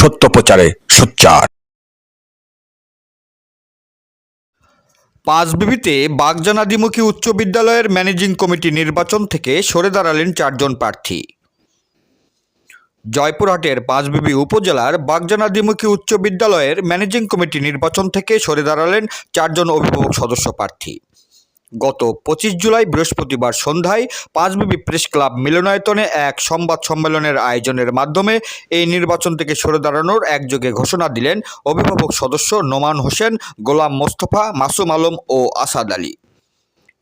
সত্য প্রচারে সোচ্চার। পাঁচবিবিতে বাগজানাদিমুখী উচ্চ বিদ্যালয়ের ম্যানেজিং কমিটি নির্বাচন থেকে সরে দাঁড়ালেন চারজন প্রার্থী। জয়পুরহাটের পাঁচবিবি উপজেলার বাগজানাদিমুখী উচ্চ বিদ্যালয়ের ম্যানেজিং কমিটি নির্বাচন থেকে সরে দাঁড়ালেন চারজন অভিভাবক সদস্য প্রার্থী। গত পঁচিশ জুলাই বৃহস্পতিবার সন্ধ্যায় পাঁচবিবি প্রেস ক্লাব মিলনায়তনে এক সংবাদ সম্মেলনের আয়োজনের মাধ্যমে এই নির্বাচন থেকে সরে দাঁড়ানোর একযোগে ঘোষণা দিলেন অভিভাবক সদস্য নোমান হোসেন, গোলাম মোস্তফা, মাসুম আলম ও আসাদ আলী।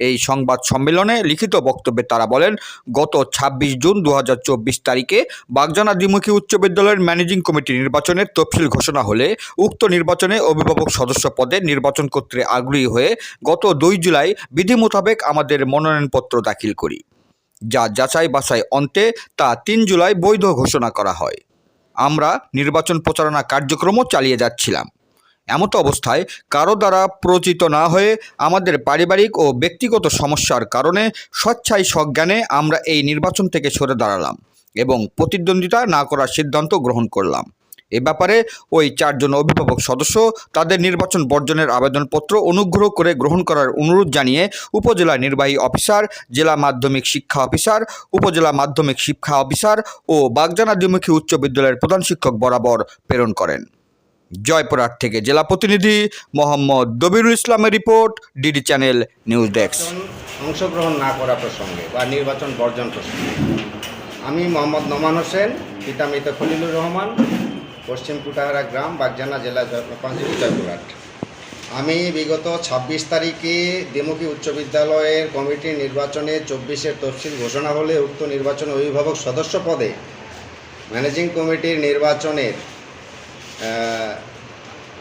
এই সংবাদ সম্মেলনে লিখিত বক্তব্যে তারা বলেন, গত ছাব্বিশ জুন দু হাজার চব্বিশ তারিখে বাগজানা দ্বিমুখী উচ্চ বিদ্যালয়ের ম্যানেজিং কমিটি নির্বাচনের তফসিল ঘোষণা হলে উক্ত নির্বাচনে অভিভাবক সদস্য পদে নির্বাচন করতে আগ্রহী হয়ে গত দুই জুলাই বিধি মোতাবেক আমাদের মনোনয়নপত্র দাখিল করি। যা যাচাই বাছাই অন্তে তা তিন জুলাই বৈধ ঘোষণা করা হয়। আমরা নির্বাচন প্রচারণা কার্যক্রমও চালিয়ে যাচ্ছিলাম। এমতো অবস্থায় কারও দ্বারা প্রচিত না হয়ে আমাদের পারিবারিক ও ব্যক্তিগত সমস্যার কারণে স্বেচ্ছায় সজ্ঞানে আমরা এই নির্বাচন থেকে সরে দাঁড়ালাম এবং প্রতিদ্বন্দ্বিতা না করার সিদ্ধান্ত গ্রহণ করলাম। এ ব্যাপারে ওই চারজন অভিভাবক সদস্য তাদের নির্বাচন বর্জনের আবেদনপত্র অনুগ্রহ করে গ্রহণ করার অনুরোধ জানিয়ে উপজেলা নির্বাহী অফিসার, জেলা মাধ্যমিক শিক্ষা অফিসার, উপজেলা মাধ্যমিক শিক্ষা অফিসার ও বাগজানা দ্বিমুখী উচ্চ বিদ্যালয়ের প্রধান শিক্ষক বরাবর প্রেরণ করেন। জয়পুরহাট থেকে। জেলা প্রতিনিধি মোহাম্মদ দবিরুল ইসলামের report DD channel news desk. অংশগ্রহণ না করা প্রসঙ্গে বা নির্বাচন বর্জন প্রসঙ্গে। আমি মোহাম্মদ নোমান হোসেন, পিতা মৃত খলিলুর রহমান, পশ্চিম কুটাহারা গ্রাম, বাগজানা জেলা জয়পুরহাট। আমি বিগত ছাব্বিশ তারিখে দেমুখী উচ্চ বিদ্যালয়ের কমিটির নির্বাচনে চব্বিশের তফসিল ঘোষণা হলে উক্ত নির্বাচন অভিভাবক সদস্য পদে ম্যানেজিং কমিটির নির্বাচনের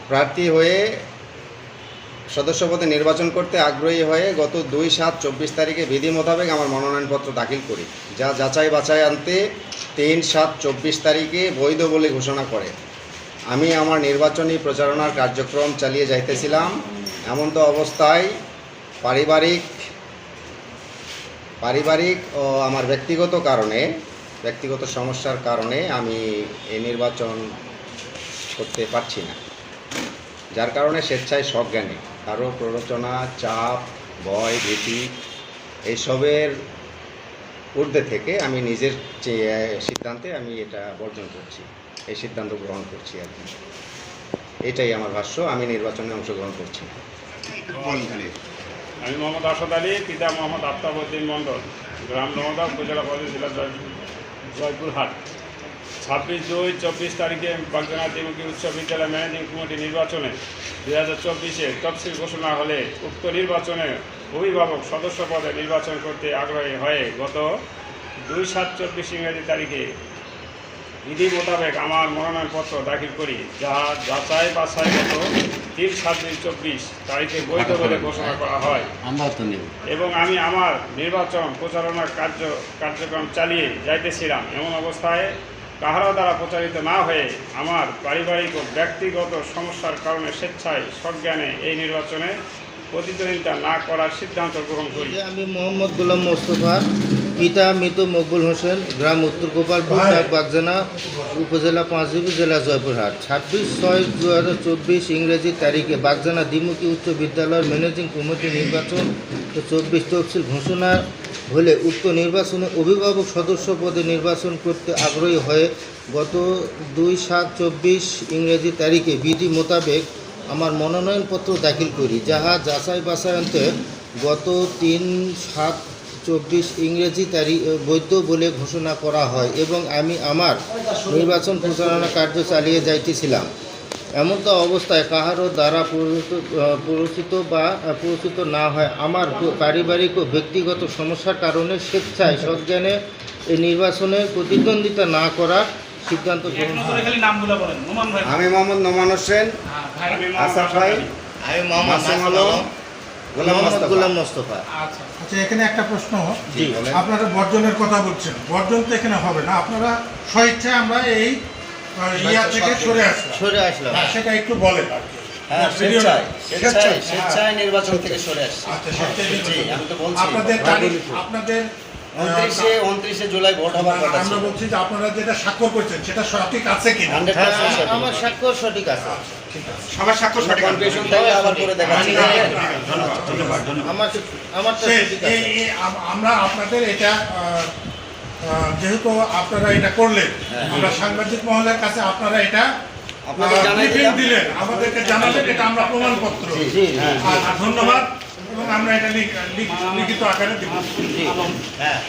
প্রার্থী হয়ে সদস্য পদে নির্বাচন করতে আগ্রহী হয়ে গত দুই সাত চব্বিশ তারিখে বিধি মোতাবেক আমার মনোনয়নপত্র দাখিল করি, যা যাচাই বাছাই আনতে তিন সাত চব্বিশ তারিখে বৈধ বলে ঘোষণা করে। আমি আমার নির্বাচনী প্রচারণার কার্যক্রম চালিয়ে যাইতেছিলাম। এমন তো অবস্থায় পারিবারিক পারিবারিক ও আমার ব্যক্তিগত কারণে, ব্যক্তিগত সমস্যার কারণে আমি এই নির্বাচন করতে পারছি না। যার কারণে স্বেচ্ছায় সজ্ঞানে কারও প্ররোচনা, চাপ, ভয়, ভীতি, এইসবের ঊর্ধ্বে থেকে আমি নিজের যে সিদ্ধান্তে আমি এটা বর্জন করছি, এই সিদ্ধান্ত গ্রহণ করছি আর কি। এটাই আমার ভাষ্য, আমি নির্বাচনে অংশগ্রহণ করছি। আমি মোহাম্মদ আসাদ আলী, পিতা মোহাম্মদ আফতাবউদ্দিন মণ্ডল, গ্রাম নমদা উপজেলা পদে জেলা জয় জয়পুরহাট। ছাব্বিশ দুই চব্বিশ তারিখে বাগজানা দ্বিমুখী উচ্চ বিদ্যালয় ম্যানেজিং কমিটি নির্বাচনে দুই হাজার চব্বিশে তফসিল ঘোষণা হলে উক্ত নির্বাচনে অভিভাবক সদস্য পদে নির্বাচন করতে আগ্রহী হয়ে গত দুই সাত চব্বিশ ইংরেজি তারিখে বিধি মোতাবেক আমার মনোনয়নপত্র দাখিল করি যা যাচাই বাছাই গত তিন সাত দুই চব্বিশ তারিখে বৈধ বলে ঘোষণা করা হয়। এবং আমি আমার নির্বাচন প্রচারণার কার্য কার্যক্রম চালিয়ে যাইতেছিলাম। এমন অবস্থায় কাহারও দ্বারা প্রচারিত না হয়ে আমার পারিবারিক ও ব্যক্তিগত সমস্যার কারণে স্বেচ্ছায় সজ্ঞানে এই নির্বাচনে প্রতিদ্বন্দ্বিতা না করার সিদ্ধান্ত গ্রহণ করি। আমি মোহাম্মদ গুলাম মোস্তফা, পিতা মৃত মকবুল হোসেন, গ্রাম উত্তর ডাক বাগজানা, উপজেলা পাঁচবিবি জেলা জয়পুরহাট। ছাব্বিশ ছয় দু হাজার চব্বিশ ইংরেজি তারিখে বাগজানা দ্বিমুখী উচ্চ বিদ্যালয়ের ম্যানেজিং কমিটি নির্বাচন চব্বিশ তফসিল ঘোষণা হলে উক্ত নির্বাচনে অভিভাবক সদস্য পদে নির্বাচন করতে আগ্রহী হয়ে গত দুই সাত চব্বিশ ইংরেজি তারিখে বিধি মোতাবেক আমার মনোনয়নপত্র দাখিল করি, যাহা যাচাই বাছাইতে গত তিন সাত চব্বিশ ইংরেজি তারিখ বৈধ বলে ঘোষণা করা হয় এবং আমি আমার নির্বাচন প্রচারণা কার্য চালিয়ে যাইতেছিলাম। এমন তো অবস্থায় কাহারও দ্বারা প্ররোচিত আহ, বা আহ, না হয়। আমার পারিবারিক ও ব্যক্তিগত সমস্যার কারণে স্বেচ্ছায় সজ্ঞানে এই নির্বাচনে প্রতিদ্বন্দ্বিতা না করার সিদ্ধান্ত গ্রহণ করি। ভাই। আমি মোহাম্মদ নোমান হোসেন ভাই। আমি মোহাম্মদ আলম, গোলাম মোস্তফা। আচ্ছা। আচ্ছা এখানে একটা প্রশ্ন। আপনারা বর্জনের কথা বলছেন। বর্জন তো এখানে হবে না। আপনারা স্বেচ্ছায় আমরা এই ইয়া থেকে সরে আসলাম। সরে আসলাম। হ্যাঁ, সেটা একটু বলেন আর কি। হ্যাঁ ভিডিও স্বেচ্ছায় না। স্বেচ্ছায় স্বেচ্ছায় নির্বাচন থেকে সরে আসছে। আচ্ছা স্বেচ্ছায় জি আমি তো বলছি। আপনাদের উনত্রিশে উনত্রিশে জুলাই ভোট হবার কথা আমরা বলছি যে আপনারা যেটা স্বাক্ষর করছেন সেটা সঠিক আছে হান্ড্রেড হ্যাঁ পার্সেন্ট আমার স্বাক্ষর সঠিক আছে। সবার স্বাক্ষর সঠিক কনফিউশন থাকলে আবার করে দেখাচ্ছি। আমার আমরা আপনাদের এটা যেহেতু আপনারা এটা করলেন আমরা সাংবাদিক মহলের কাছে আপনারা এটা। দিলেন আমাদেরকে জানালেন এটা আমরা প্রমাণপত্র। জি ধন্যবাদ এবং আমরা এটা লিখ- লিখ- লিখিত আকারে দিব। হ্যাঁ।